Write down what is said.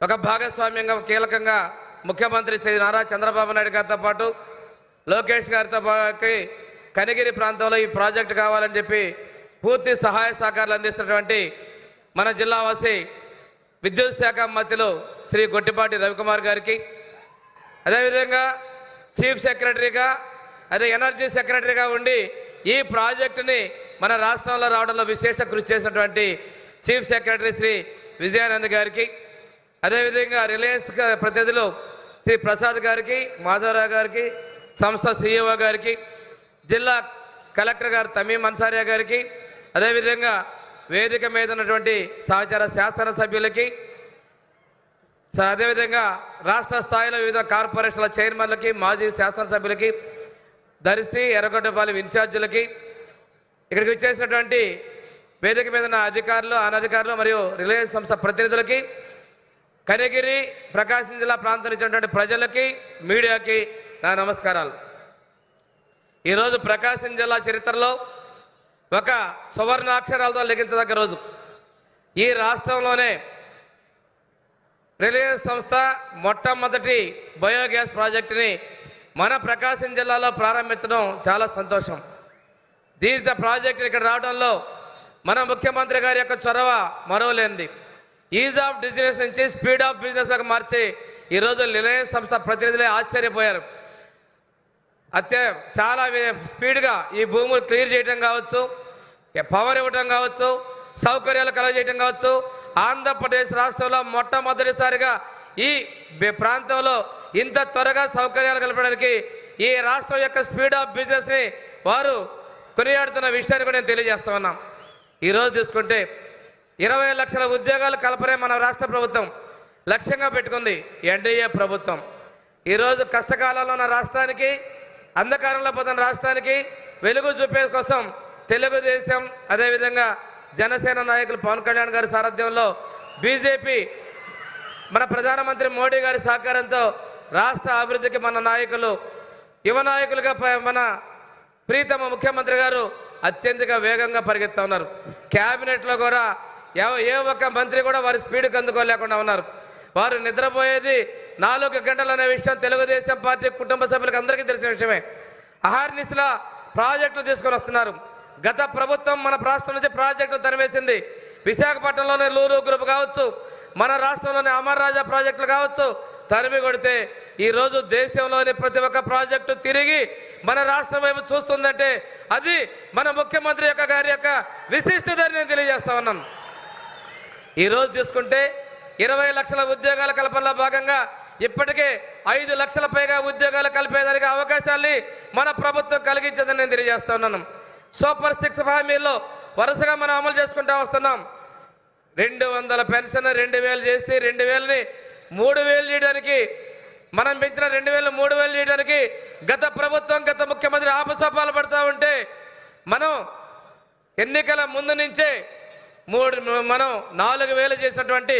ఒక భాగస్వామ్యంగా కీలకంగా ముఖ్యమంత్రి శ్రీ నారా చంద్రబాబు నాయుడు గారితో పాటు లోకేష్ గారితో పాటు కనిగిరి ప్రాంతంలో ఈ ప్రాజెక్టు కావాలని చెప్పి పూర్తి సహాయ సహకారాలు అందిస్తున్నటువంటి మన జిల్లావాసి విద్యుత్ శాఖ మంత్రులు శ్రీ గొట్టిపాటి రవికుమార్ గారికి అదేవిధంగా చీఫ్ సెక్రటరీగా అదే ఎనర్జీ సెక్రటరీగా ఉండి ఈ ప్రాజెక్టుని మన రాష్ట్రంలో రావడంలో విశేష కృషి చేసినటువంటి చీఫ్ సెక్రటరీ శ్రీ విజయానంద్ గారికి అదేవిధంగా రిలయన్స్ ప్రతినిధులు శ్రీ ప్రసాద్ గారికి మాధవరావు గారికి సంస్థ సిఇఓ గారికి జిల్లా కలెక్టర్ గారు తమీం అన్సారియా గారికి అదేవిధంగా వేదిక మీద ఉన్నటువంటి సహచార శాసన సభ్యులకి అదేవిధంగా రాష్ట్ర స్థాయిలో వివిధ కార్పొరేషన్ల చైర్మన్లకి మాజీ శాసనసభ్యులకి దర్శి ఎర్రగొట్టపాలెం ఇన్ఛార్జీలకి ఇక్కడికి వచ్చేసినటువంటి వేదిక మీద ఉన్న అధికారులు అనధికారులు మరియు రిలయన్స్ సంస్థ ప్రతినిధులకి కనిగిరి ప్రకాశం జిల్లా ప్రాంతం ఇచ్చినటువంటి ప్రజలకి మీడియాకి నా నమస్కారాలు. ఈరోజు ప్రకాశం జిల్లా చరిత్రలో ఒక సువర్ణాక్షరాలతో లిఖించదగ్గ రోజు. ఈ రాష్ట్రంలోనే రిలయన్స్ సంస్థ మొట్టమొదటి బయోగ్యాస్ ప్రాజెక్టుని మన ప్రకాశం జిల్లాలో ప్రారంభించడం చాలా సంతోషం. దీనితో ప్రాజెక్టు ఇక్కడ రావడంలో మన ముఖ్యమంత్రి గారి యొక్క చొరవ మరవలేనిది. ఈజ్ ఆఫ్ బిజినెస్ నుంచి స్పీడ్ ఆఫ్ బిజినెస్లకు మార్చి ఈరోజు రిలయన్స్ సంస్థ ప్రతినిధులే ఆశ్చర్యపోయారు. అత్య చాలా స్పీడ్గా ఈ భూములు క్లియర్ చేయడం కావచ్చు పవర్ ఇవ్వడం కావచ్చు సౌకర్యాలు కలగజేయడం కావచ్చు. ఆంధ్రప్రదేశ్ రాష్ట్రంలో మొట్టమొదటిసారిగా ఈ ప్రాంతంలో ఇంత త్వరగా సౌకర్యాలు కలపడానికి ఈ రాష్ట్రం యొక్క స్పీడ్ ఆఫ్ బిజినెస్ని వారు కొనియాడుతున్న విషయాన్ని కూడా నేను తెలియజేస్తా ఉన్నాం. ఈరోజు చూసుకుంటే ఇరవై లక్షల ఉద్యోగాలు కలపరే మన రాష్ట్ర ప్రభుత్వం. లక్ష్యంగా పెట్టుకుంది ఎన్డీఏ ప్రభుత్వం. ఈరోజు కష్టకాలంలో ఉన్న రాష్ట్రానికి అంధకారంలో పోతున్న రాష్ట్రానికి వెలుగు చూపే కోసం తెలుగుదేశం అదేవిధంగా జనసేన నాయకులు పవన్ కళ్యాణ్ గారి సారథ్యంలో బీజేపీ మన ప్రధానమంత్రి మోడీ గారి సహకారంతో రాష్ట్ర అభివృద్ధికి మన నాయకులు యువ నాయకులుగా మన ప్రీతమ ముఖ్యమంత్రి గారు అత్యంతగా వేగంగా పరిగెత్తా ఉన్నారు. క్యాబినెట్లో కూడా ఏ ఒక్క మంత్రి కూడా వారి స్పీడ్కి అందుకోలేకుండా ఉన్నారు. వారు నిద్రపోయేది నాలుగు గంటలు అనే విషయం తెలుగుదేశం పార్టీ కుటుంబ సభ్యులకు అందరికీ తెలిసిన విషయమే. అహార్నిస్లా ప్రాజెక్టులు తీసుకొని వస్తున్నారు. గత ప్రభుత్వం మన రాష్ట్రం నుంచి ప్రాజెక్టులు తరివేసింది విశాఖపట్నంలోనే లూరు గ్రూప్ కావచ్చు మన రాష్ట్రంలోని అమర్ రాజా ప్రాజెక్టులు కావచ్చు తరిమి కొడితే ఈ రోజు దేశంలోని ప్రతి ఒక్క ప్రాజెక్టు తిరిగి మన రాష్ట్రం వైపు చూస్తుందంటే అది మన ముఖ్యమంత్రి యొక్క గారి యొక్క విశిష్టతని నేను తెలియజేస్తా ఉన్నాను. ఈరోజు తీసుకుంటే ఇరవై లక్షల ఉద్యోగాల కల్పనలో భాగంగా ఇప్పటికే ఐదు లక్షల పైగా ఉద్యోగాలు కలిపేదానికి అవకాశాన్ని మన ప్రభుత్వం కలిగించిందని నేను తెలియజేస్తా ఉన్నాను. సూపర్ సిక్స్ హామీల్లో వరుసగా మనం అమలు చేసుకుంటూ వస్తున్నాం. రెండు వందల పెన్షన్ రెండు వేలు చేసి రెండు వేలని మూడు వేలు చేయడానికి మనం పెంచిన రెండు వేలు మూడు వేలు చేయడానికి గత ప్రభుత్వం గత ముఖ్యమంత్రి ఆపసోపాలు పడుతూ ఉంటే మనం ఎన్నికల ముందు నుంచే మూడు మనం నాలుగు వేలు చేసినటువంటి